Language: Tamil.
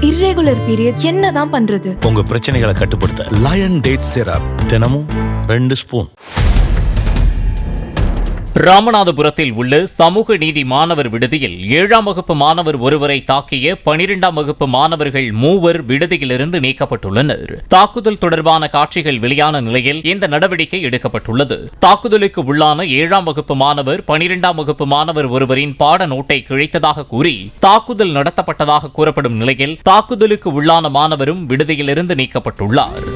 இர்ரெகுலர் பீரியட் என்னதான் பண்றது? உங்க பிரச்சனைகளை கட்டுப்படுத்த லயன் டேட் சிரப் தினமும் ரெண்டு ஸ்பூன் ராமநாதபுரத்தில் உள்ள சமூக நீதி மாணவர் விடுதியில் ஏழாம் வகுப்பு மாணவர் ஒருவரை தாக்கிய பனிரெண்டாம் வகுப்பு மாணவர்கள் மூவர் விடுதியிலிருந்து நீக்கப்பட்டுள்ளனர். தாக்குதல் தொடர்பான காட்சிகள் வெளியான நிலையில் இந்த நடவடிக்கை எடுக்கப்பட்டுள்ளது. தாக்குதலுக்கு உள்ளான ஏழாம் வகுப்பு மாணவர் பனிரெண்டாம் வகுப்பு மாணவர் ஒருவரின் பாட நோட்டை கிழித்ததாக கூறி தாக்குதல் நடத்தப்பட்டதாக கூறப்படும் நிலையில் தாக்குதலுக்கு உள்ளான மாணவரும் விடுதியிலிருந்து நீக்கப்பட்டுள்ளார்.